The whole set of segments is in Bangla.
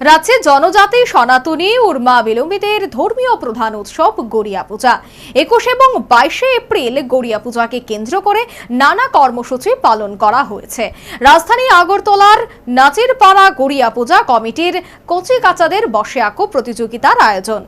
রাজ্যে জনজাতি, সনাতনী, উর্মা বিলম্বিতের ধর্মীয় প্রধান উৎসব গড়িয়া পূজা। একুশ এবং বাইশে এপ্রিল গড়িয়া পূজাকে কেন্দ্র করে নানা কর্মসূচি পালন করা হয়েছে। রাজধানী আগরতলার নাচের পাড়া গড়িয়া পূজা কমিটির কচিকাচাদের বসে আঁকো প্রতিযোগিতার আয়োজন।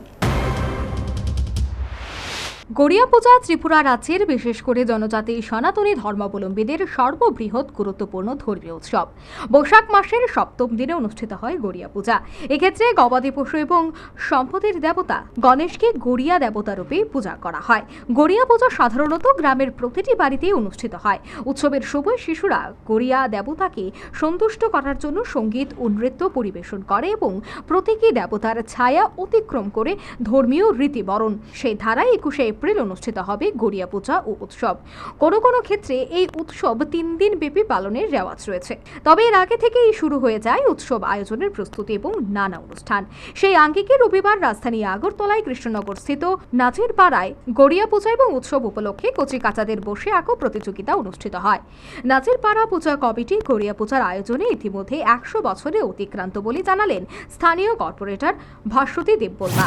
গড়িয়া পূজা ত্রিপুরা রাজ্যের বিশেষ করে জনজাতি সনাতনী ধর্মাবলম্বীদের সর্ববৃহৎ গুরুত্বপূর্ণ ধর্মীয় উৎসব। বৈশাখ মাসের সপ্তম দিনে অনুষ্ঠিত হয় গড়িয়া পূজা। এক্ষেত্রে গবাদি পশু এবং সম্পদের দেবতা গণেশকে গড়িয়া দেবতা রূপে পূজা করা হয়। গড়িয়া পূজা সাধারণত গ্রামের প্রতিটি বাড়িতেই অনুষ্ঠিত হয়। উৎসবের সময় শিশুরা গড়িয়া দেবতাকে সন্তুষ্ট করার জন্য সংগীত ও নৃত্য পরিবেশন করে এবং প্রতীকী দেবতার ছায়া অতিক্রম করে ধর্মীয় রীতিবরণ। সেই ধারায় একুশে এপ্রিল অনুষ্ঠিত হবে গড়িয়া পূজা ও উৎসব। কোনো কোনো ক্ষেত্রে এই উৎসব তিন দিন ব্যাপী পালনের রেওয়াজ রয়েছে। তবে এর আগে থেকেই শুরু হয়ে যায় উৎসব আয়োজনের প্রস্তুতি এবং নানা অনুষ্ঠান। সেই আঙ্গিকে রবিবার রাজধানী আগরতলায় কৃষ্ণনগর স্থিত নাচের পাড়ায় গড়িয়া পূজা এবং উৎসব উপলক্ষে কচি কাচাদের বসে আঁকো প্রতিযোগিতা অনুষ্ঠিত হয়। নাচের পাড়া পূজা কমিটি গড়িয়া পূজার আয়োজনে ইতিমধ্যে একশো বছরে অতিক্রান্ত বলে জানালেন স্থানীয় কর্পোরেটর ভাস্বতী দেববর্মা।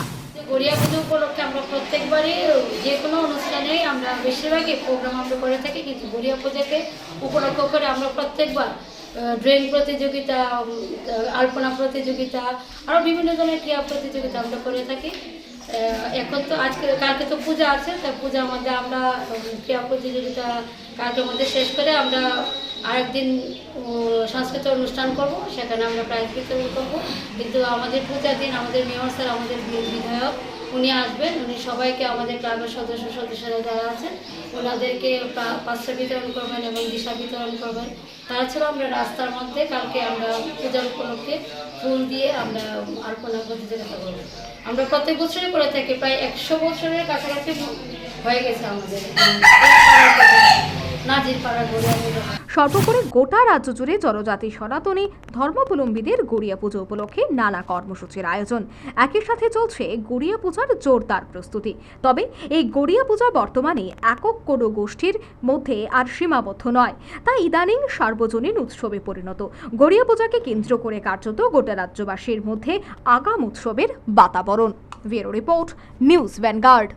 গড়িয়া পুজো উপলক্ষে আমরা প্রত্যেকবারই, যে কোনো অনুষ্ঠানে আমরা বেশিরভাগই প্রোগ্রাম আমরা করে থাকি, কিন্তু গড়িয়া পুজোকে উপলক্ষ করে আমরা প্রত্যেকবার ড্রয়িং প্রতিযোগিতা আলপনা প্রতিযোগিতা আরও বিভিন্ন ধরনের ক্রিয়া প্রতিযোগিতা আমরা করে থাকি। এখন তো আজকে, কালকে তো পূজা আছে, তা পূজার মধ্যে আমরা ক্রিয়া প্রতিযোগিতা কালকের মধ্যে শেষ করে আমরা আরেকদিন উম, সাংস্কৃতিক অনুষ্ঠান করব সেখানে আমরা প্রাইজ বিতরণ করব। কিন্তু আমাদের পূজার দিন আমাদের মেয়র স্যার আমাদের বিধায়ক উনি আসবেন। উনি সবাইকে আমাদের ক্লাবের সদস্য সদস্যরা যারা আছেন ওনাদেরকে পাঁচটা বিতরণ করবেন এবং দিশা বিতরণ করবেন। তাছাড়াও আমরা রাস্তার মধ্যে কালকে আমরা পূজার উপলক্ষে ফুল দিয়ে আমরা আলপনা প্রতিযোগিতা করব। আমরা প্রত্যেক বছরই করে থাকি প্রায় একশো বছরের কাছাকাছি হয়ে গেছে আমাদের নাজির পাড়া পুজো সর্বোপরি গোটা রাজ্য জুড়ে জনজাতি সনাতনী ধর্মাবলম্বীদের গড়িয়া পুজো উপলক্ষে নানা কর্মসূচির আয়োজন। একই সাথে চলছে গড়িয়া পূজার জোরদার প্রস্তুতি। তবে এই গড়িয়া পূজা বর্তমানে একক কোনো গোষ্ঠীর মধ্যে আর সীমাবদ্ধ নয়। তা ইদানিং সার্বজনীন উৎসবে পরিণত। গড়িয়া পূজাকে কেন্দ্র করে কার্যত গোটা রাজ্যবাসীর মধ্যে আগাম উৎসবের বাতাবরণ। Bureau report, news Vanguard.